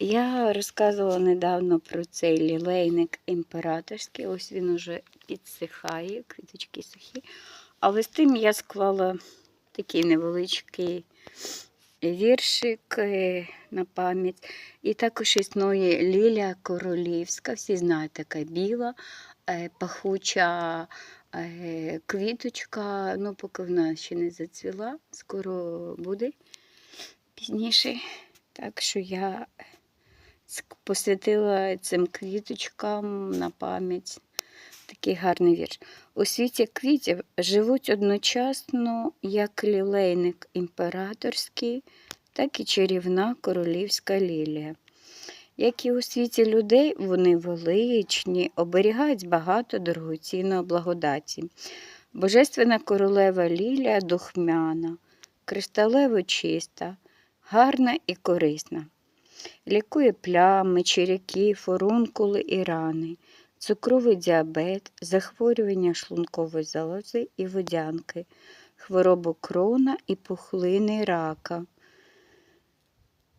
Я розказувала недавно про цей лілейник імператорський. Ось він уже підсихає, квіточки сухі. Але з тим я склала такий невеличкий віршик е, на пам'ять. І також існує лілія королівська, всі знають, така біла, е, пахуча е, квіточка. Ну, поки вона ще не зацвіла, скоро буде пізніше. Так що я посвятила цим квіточкам на пам'ять такий гарний вірш. У світі квітів живуть одночасно як лілейник імператорський, так і чарівна королівська лілія. Як і у світі людей, вони величні, оберігають багато дорогоцінної благодаті. Божественна королева лілія духмяна, кришталево чиста, гарна і корисна. Лікує плями, черяки, фурункули і рани, цукровий діабет, захворювання шлункової залози і водянки, хворобу крона і пухлини рака.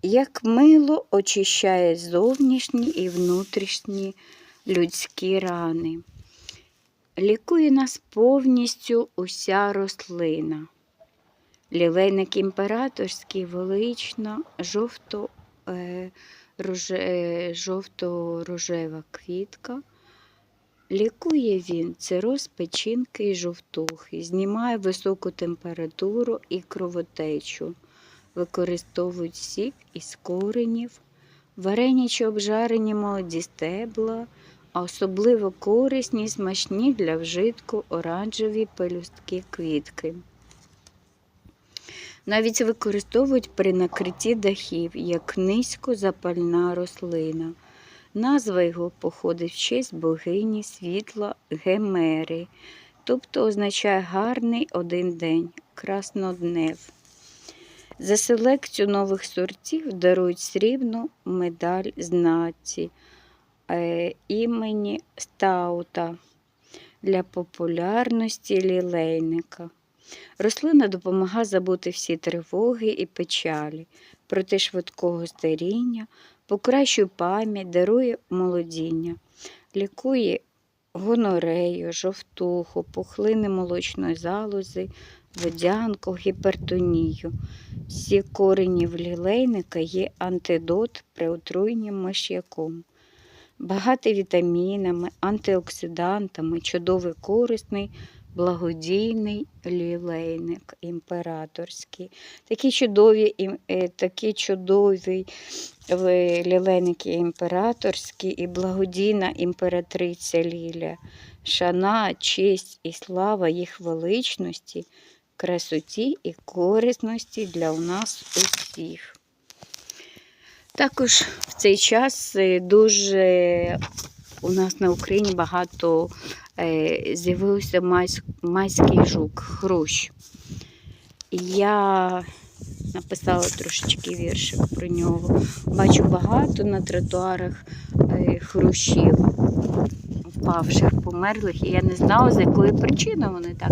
Як мило очищає зовнішні і внутрішні людські рани. Лікує нас повністю уся рослина. Лілейник імператорський велична, жовто, жовто-рожева квітка. Лікує він цироз печінки і жовтухи, знімає високу температуру і кровотечу, використовують сік із коренів, варені чи обжарені молоді стебла, а особливо корисні смачні для вжитку оранжеві пелюстки квітки. Навіть використовують при накритті дахів як низькозапальна рослина. Назва його походить в честь богині світла Гемери, тобто означає гарний один день, красноднев. За селекцію нових сортів дарують срібну медаль знаці е, імені Стаута для популярності лілейника. Рослина допомагає забути всі тривоги і печалі, проти швидкого старіння, покращує пам'ять, дарує молодіння, лікує гонорею, жовтуху, пухлини молочної залози, водянку, гіпертонію. Всі корені в лілейника є антидот при отруєнні миш'яком. Багатий вітамінами, антиоксидантами, чудовий корисний, благодійний лілейник імператорський. Такі чудові, е, такі чудові е, лілейники імператорські і благодійна імператриця Лілія. Шана, честь і слава їх величності, красоті і корисності для нас усіх. Також в цей час е, дуже у нас на Україні багато з'явився майський жук, хрущ. Я написала трошечки віршик про нього. Бачу багато на тротуарах е, хрущів, впавших, померлих, і я не знала, з якої причини вони так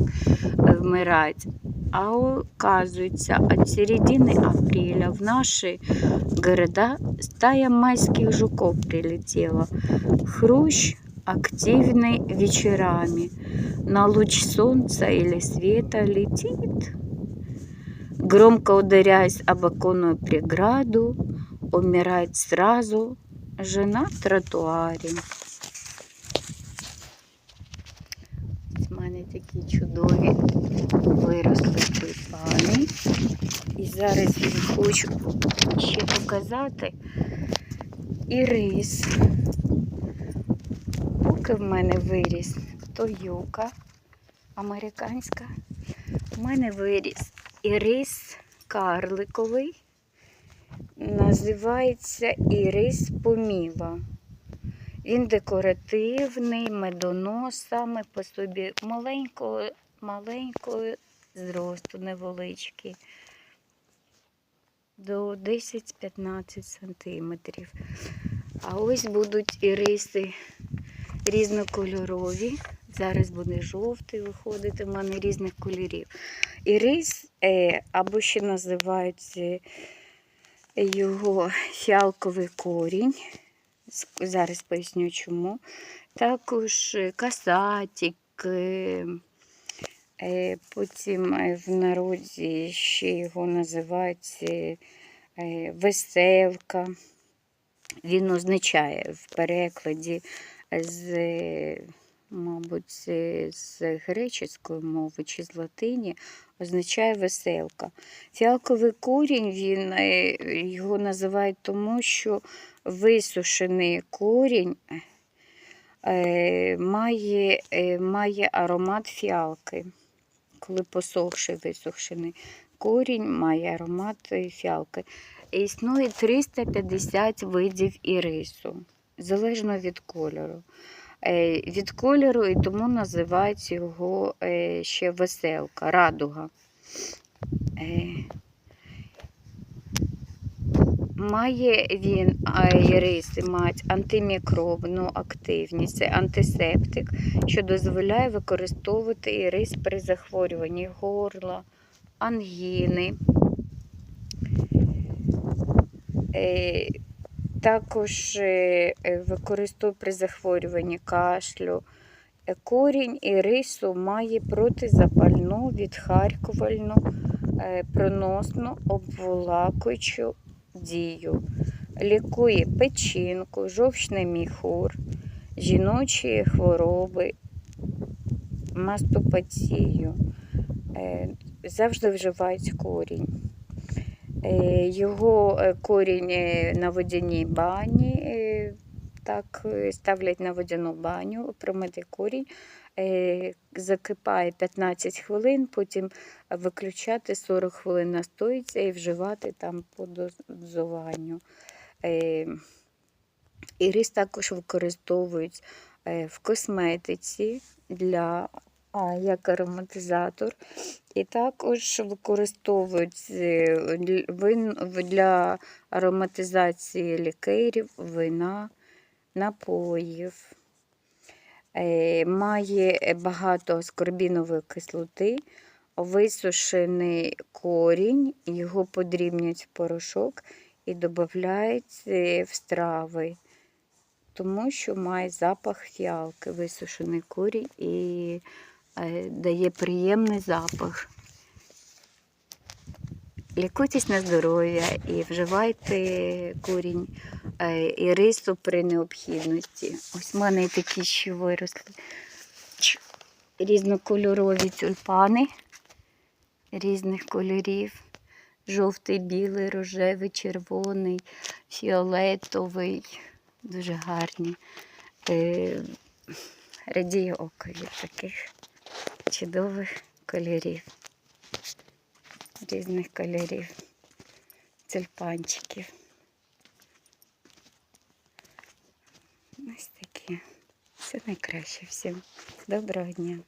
е, вмирають. А оказывается, от середины апреля в наши города стая майских жуков прилетела. Хрущ активный вечерами. На луч солнца или света летит. Громко ударяясь об оконную преграду, умирает сразу жена в тротуаре. У мене такі чудові виросли тюльпани. І зараз я хочу ще показати і рис. В мене виріс Тойока американська, в мене виріс ірис карликовий, називається ірис поміла. Він декоративний, медонос саме по собі маленького, маленького зросту невеличкий. До 10-15 сантиметрів. А ось будуть іриси різнокольорові. Зараз буде жовтий виходити, в мене різних кольорів. Ірис, е, або ще називають е, його фіалковий корінь. Зараз поясню чому. Також е, касатік. е, Потім в народі ще його називають веселка. Він означає в перекладі з, мабуть, з- греческої мови чи з латині, означає веселка. Фіалковий корінь, він, е, його називають тому, що висушений корінь е, має, е, має аромат фіалки. Коли посохший, висушений корінь має аромат фіалки. Існує 350 видів ірису, залежно від кольору. Е, Від кольору і тому називають його е, ще веселка, радуга. Е, Має він а, іриси мають антимікробну активність, антисептик, що дозволяє використовувати ірис при захворюванні горла, ангіни. Також е, е, використовує при захворюванні кашлю. Е, Корінь ірису має протизапальну, відхаркувальну, проносну, обволакуючу дію. Лікує печінку, жовчний міхур, жіночі хвороби, мастопатію. Завжди вживають корінь. Е, Його е, корінь е, на водяній бані, так, ставлять на водяну баню, промитий корінь, закипає 15 хвилин, потім виключати 40 хвилин настоїться і вживати там по дозуванню. Ірис також використовують в косметиці для, як ароматизатор. І також використовують для ароматизації лікерів, вина, напоїв. Е, Має багато аскорбінової кислоти, висушений корінь, його подрібнюють в порошок і додають е, в страви, тому що має запах фіалки, висушений корінь і дає приємний запах. Лікуйтесь на здоров'я і вживайте корінь е, і рису при необхідності. Ось в мене і такі ще виросли різнокольорові тюльпани різних кольорів. Жовтий, білий, рожевий, червоний, фіолетовий. Дуже гарні. Е, радіє око таких чудових кольорів. Різних кольорів, тюльпанчиків. Ось такі. Все найкраще всім. Доброго дня.